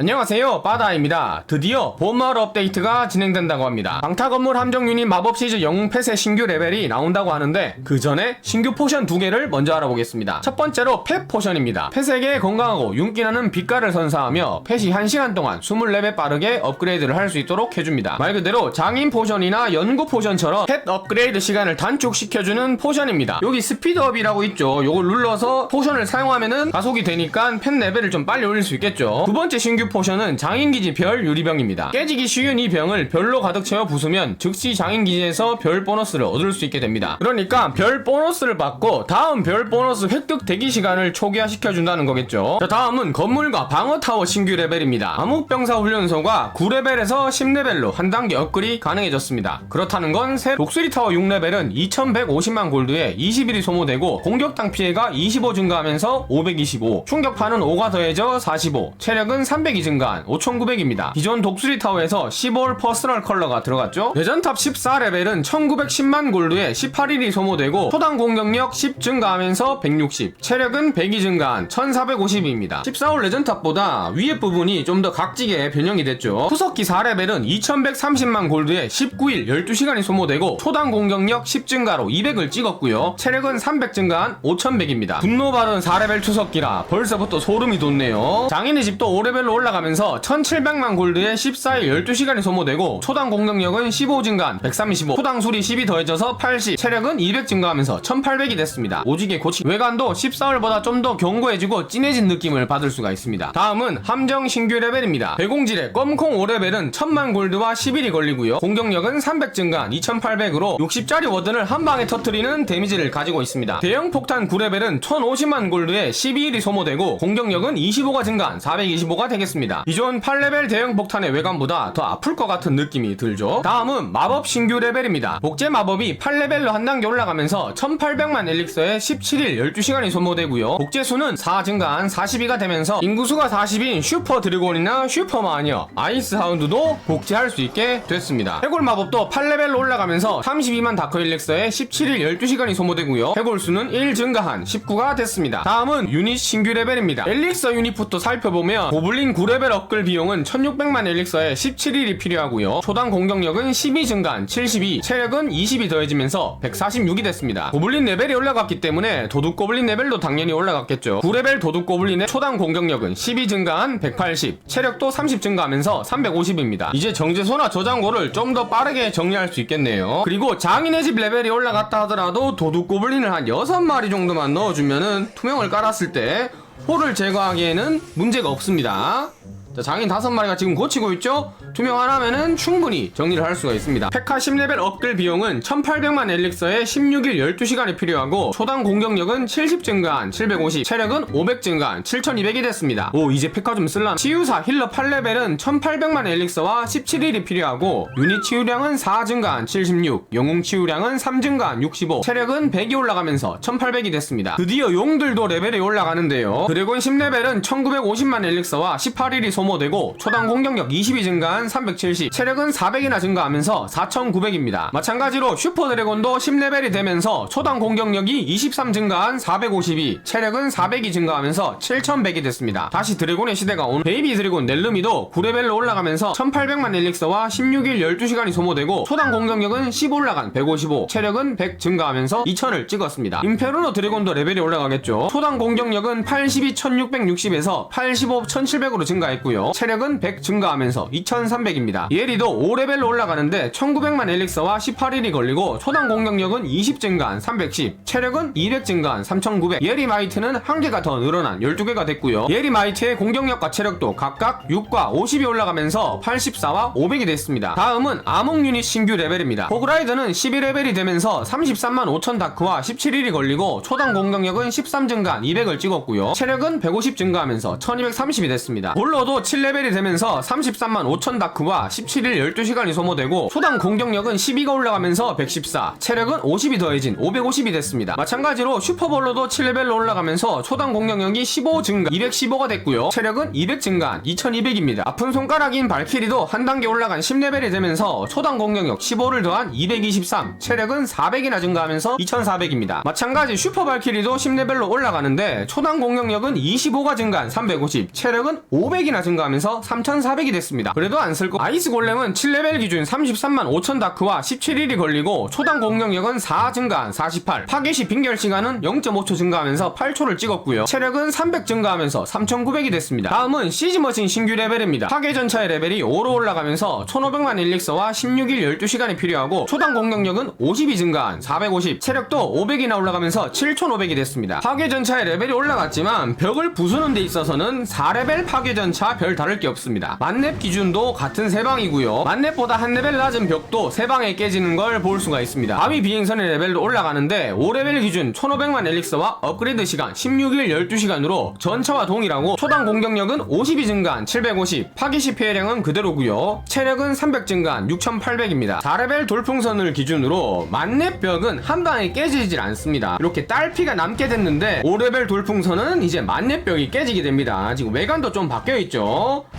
안녕하세요. 바다입니다. 드디어 봄마을 업데이트가 진행된다고 합니다. 방타 건물 함정 유닛 마법 시즈 영웅 펫의 신규 레벨이 나온다고 하는데 그 전에 신규 포션 두 개를 먼저 알아보겠습니다. 첫 번째로 펫 포션입니다. 펫에게 건강하고 윤기나는 빛깔을 선사하며 펫이 1시간 동안 20레벨 빠르게 업그레이드를 할 수 있도록 해줍니다. 말 그대로 장인 포션이나 연구 포션처럼 펫 업그레이드 시간을 단축시켜주는 포션입니다. 여기 스피드업이라고 있죠. 요걸 눌러서 포션을 사용하면은 가속이 되니까 펫 레벨을 좀 빨리 올릴 수 있겠죠. 두 번째 신규 포션은 장인기지 별 유리병입니다. 깨지기 쉬운 이 병을 별로 가득 채워 부수면 즉시 장인기지에서 별 보너스를 얻을 수 있게 됩니다. 그러니까 별 보너스를 받고 다음 별 보너스 획득 대기 시간을 초기화시켜준다는 거겠죠. 자 다음은 건물과 방어타워 신규 레벨입니다. 암흑병사 훈련소가 9레벨에서 10레벨로 한 단계 업글이 가능해졌습니다. 그렇다는 건 새 독수리 타워 6레벨은 2150만 골드에 21이 소모되고 공격당 피해가 25 증가하면서 525 충격파는 5가 더해져 45 체력은 300이 증가한 5900입니다. 기존 독수리 타워에서 15월 퍼스널 컬러가 들어갔죠? 레전탑 14레벨은 1910만 골드에 18일이 소모되고 초당 공격력 10 증가하면서 160 체력은 100이 증가한 1450입니다. 14월 레전탑보다 위에 부분이 좀 더 각지게 변형이 됐죠? 후석기 4레벨은 2130만 골드에 19일 12시간이 소모되고 초당 공격력 10 증가로 200을 찍었고요. 체력은 300 증가한 5100입니다. 분노발은 4레벨 투석기라 벌써부터 소름이 돋네요. 장인의 집도 5레벨로 올라가면서 1700만 골드에 14일 12시간이 소모되고 초당 공격력은 15 증가한 135 초당 술이 10이 더해져서 80 체력은 200 증가하면서 1800이 됐습니다. 오지게 고치 외관도 14월보다 좀 더 견고해지고 진해진 느낌을 받을 수가 있습니다. 다음은 함정 신규 레벨입니다. 배공질의 껌콩 5레벨은 1000만 골드와 10일이 걸리고요. 공격력은 300 증가한 2800으로 60짜리 워든을 한 방에 터트리는 데미지를 가지고 있습니다. 대형 폭탄 9레벨은 1050만 골드에 12일이 소모되고 공격력은 25가 증가한 425가 되겠습니다 기존 8레벨 대형 폭탄의 외관보다 더 아플 것 같은 느낌이 들죠. 다음은 마법 신규 레벨입니다. 복제 마법이 8레벨로 한 단계 올라가면서 1800만 엘릭서에 17일 12시간이 소모되고요. 복제 수는 4 증가한 42가 되면서 인구수가 40인 슈퍼 드래곤이나 슈퍼 마녀 아이스 하운드도 복제할 수 있게 됐습니다. 해골 마법도 8레벨로 올라가면서 32만 다크 엘릭서에 17일 12시간이 소모되고요. 해골 수는 1 증가한 19가 됐습니다. 다음은 유닛 신규 레벨입니다. 엘릭서 유닛부터 살펴보면 고블린 9레벨 업글 비용은 1600만 엘릭서에 17일이 필요하고요. 초당 공격력은 12 증가한 72 체력은 20이 더해지면서 146이 됐습니다. 고블린 레벨이 올라갔기 때문에 도둑 고블린 레벨도 당연히 올라갔겠죠. 9레벨 도둑 고블린의 초당 공격력은 12 증가한 180 체력도 30 증가하면서 350입니다. 이제 정제소나 저장고를 좀 더 빠르게 정리할 수 있겠네요. 그리고 장인의 집 레벨이 올라갔다 하더라도 도둑 고블린을 한 6마리 정도만 넣어주면은 투명을 깔았을 때 홀을 제거하기에는 문제가 없습니다 자, 장인 다섯 마리가 지금 고치고 있죠? 투명 하나면은 충분히 정리를 할 수가 있습니다. 페카 10레벨 업글 비용은 1800만 엘릭서에 16일 12시간이 필요하고 초당 공격력은 70 증가한 750, 체력은 500 증가한 7200이 됐습니다. 오, 이제 페카 좀 쓸라. 치유사 힐러 8레벨은 1800만 엘릭서와 17일이 필요하고 유닛 치유량은 4 증가한 76, 영웅 치유량은 3 증가한 65, 체력은 100이 올라가면서 1800이 됐습니다. 드디어 용들도 레벨이 올라가는데요. 드래곤 10레벨은 1950만 엘릭서와 18일이 소모되고 초당 공격력 20이 증가한 370 체력은 400이나 증가하면서 4900입니다. 마찬가지로 슈퍼 드래곤도 10레벨이 되면서 초당 공격력이 23 증가한 452 체력은 400이 증가하면서 7100이 됐습니다. 다시 드래곤의 시대가 온 베이비 드래곤 넬르미도 9레벨로 올라가면서 1800만 엘릭서와 16일 12시간이 소모되고 초당 공격력은 10 올라간 155 체력은 100 증가하면서 2000을 찍었습니다. 임페르노 드래곤도 레벨이 올라가겠죠. 초당 공격력은 82 1660에서 85 1700으로 증가했고 있고요. 체력은 100 증가하면서 2300입니다. 예리도 5레벨로 올라가는데 1900만 엘릭서와 18일이 걸리고 초당 공격력은 20 증가한 310, 체력은 200 증가한 3900. 예리 마이트는 한 개가 더 늘어난 12개가 됐고요. 예리 마이트의 공격력과 체력도 각각 6과 50이 올라가면서 84와 500이 됐습니다. 다음은 암흑 유닛 신규 레벨입니다. 호그라이드는 12레벨이 되면서 33만 5천 다크와 17일이 걸리고 초당 공격력은 13 증가한 200을 찍었고요. 체력은 150 증가하면서 1230이 됐습니다. 볼러도 7레벨이 되면서 33만 5천 다크와 17일 12시간이 소모되고 초당 공격력은 12가 올라가면서 114 체력은 50이 더해진 550이 됐습니다. 마찬가지로 슈퍼볼로도 7레벨로 올라가면서 초당 공격력이 15 증가 215가 됐고요. 체력은 200 증가한 2200입니다. 아픈 손가락인 발키리도 한 단계 올라간 10레벨이 되면서 초당 공격력 15를 더한 223 체력은 400이나 증가하면서 2400입니다. 마찬가지 슈퍼 발키리도 10레벨로 올라가는데 초당 공격력은 25가 증가한 350 체력은 500이나 증가 증가하면서 3,400이 됐습니다. 그래도 안 쓸 거. 아이스 골렘은 7레벨 기준 33만 5천 다크와 17일이 걸리고 초당 공격력은 4 증가한 48. 파괴시 빙결 시간은 0.5초 증가하면서 8초를 찍었고요. 체력은 300 증가하면서 3,900이 됐습니다. 다음은 시즈머신 신규 레벨입니다. 파괴 전차의 레벨이 5로 올라가면서 1,500만 일릭서와 16일 12시간이 필요하고 초당 공격력은 50이 증가한 450. 체력도 500이나 올라가면서 7,500이 됐습니다. 파괴 전차의 레벨이 올라갔지만 벽을 부수는 데 있어서는 4레벨 파괴 전차 별 다를 게 없습니다. 만렙 기준도 같은 세 방이고요. 만렙보다 한 레벨 낮은 벽도 세 방에 깨지는 걸 볼 수가 있습니다. 바위 비행선의 레벨도 올라가는데 5레벨 기준 1,500만 엘릭서와 업그레이드 시간 16일 12시간으로 전차와 동일하고 초당 공격력은 50이 증가한 750, 파괴시 피해량은 그대로고요. 체력은 300 증가한 6,800입니다. 4레벨 돌풍선을 기준으로 만렙 벽은 한 방에 깨지질 않습니다. 이렇게 딸피가 남게 됐는데 5레벨 돌풍선은 이제 만렙 벽이 깨지게 됩니다. 지금 외관도 좀 바뀌어 있죠.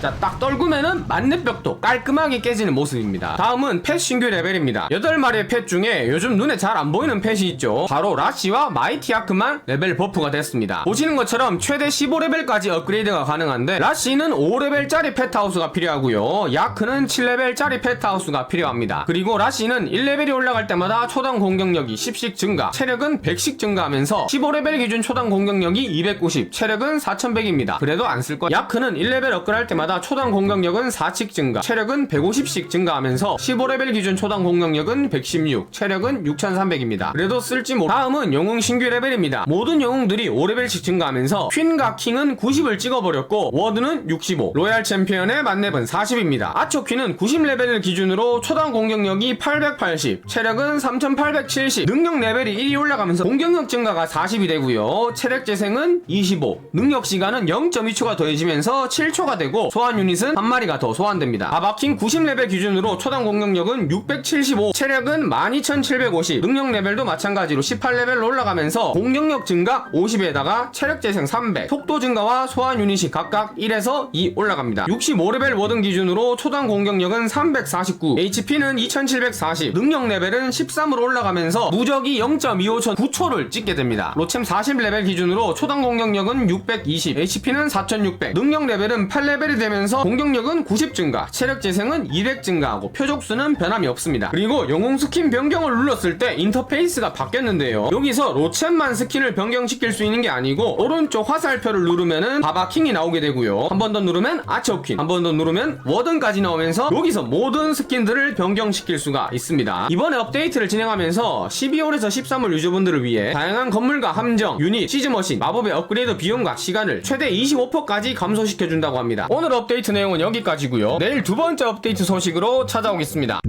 자, 딱 떨구면은 만렙 벽도 깔끔하게 깨지는 모습입니다. 다음은 펫 신규 레벨입니다. 8마리의 펫 중에 요즘 눈에 잘 안 보이는 펫이 있죠. 바로 라시와 마이티 아크만 레벨 버프가 됐습니다. 보시는 것처럼 최대 15레벨까지 업그레이드가 가능한데 라시는 5레벨짜리 펫하우스가 필요하고요. 야크는 7레벨짜리 펫하우스가 필요합니다. 그리고 라시는 1레벨이 올라갈 때마다 초당 공격력이 10씩 증가, 체력은 100씩 증가하면서 15레벨 기준 초당 공격력이 290, 체력은 4100입니다. 그래도 안 쓸 거. 야크는 1레벨 업그레이드 할 때마다 초당 공격력은 4씩 증가, 체력은 150씩 증가하면서 15레벨 기준 초당 공격력은 116, 체력은 6300입니다. 그래도 쓸지 못. 다음은 영웅 신규 레벨입니다. 모든 영웅들이 5레벨씩 증가하면서 퀸과 킹은 90을 찍어버렸고 워드는 65, 로얄 챔피언의 만렙은 40입니다. 아초퀸은 90레벨을 기준으로 초당 공격력이 880, 체력은 3870, 능력 레벨이 1이 올라가면서 공격력 증가가 40이 되고요. 체력 재생은 25, 능력 시간은 0.2초가 더해지면서 7초가 되고 소환 유닛은 한 마리가 더 소환됩니다. 아바킹 90레벨 기준으로 초당 공격력은 675, 체력은 12750, 능력 레벨도 마찬가지로 18레벨로 올라가면서 공격력 증가 50에다가 체력 재생 300, 속도 증가와 소환 유닛이 각각 1에서 2 올라갑니다. 65레벨 워든 기준으로 초당 공격력은 349, HP는 2740, 능력 레벨은 13으로 올라가면서 무적이 0.257 9초를 찍게 됩니다. 로챔 40레벨 기준으로 초당 공격력은 620, HP는 4600, 능력 레벨은 8 레벨이 되면서 공격력은 90 증가, 체력 재생은 200 증가하고 표적수는 변함이 없습니다. 그리고 영웅 스킨 변경을 눌렀을 때 인터페이스가 바뀌었는데요. 여기서 로챔만 스킨을 변경시킬 수 있는 게 아니고 오른쪽 화살표를 누르면은 바바킹이 나오게 되고요. 한 번 더 누르면 아처퀸, 한 번 더 누르면 워든까지 나오면서 여기서 모든 스킨들을 변경시킬 수가 있습니다. 이번에 업데이트를 진행하면서 12월에서 13월 유저분들을 위해 다양한 건물과 함정, 유닛, 시즈머신, 마법의 업그레이드 비용과 시간을 최대 25%까지 감소시켜준다고 합니다. 오늘 업데이트 내용은 여기까지고요. 내일 두 번째 업데이트 소식으로 찾아오겠습니다.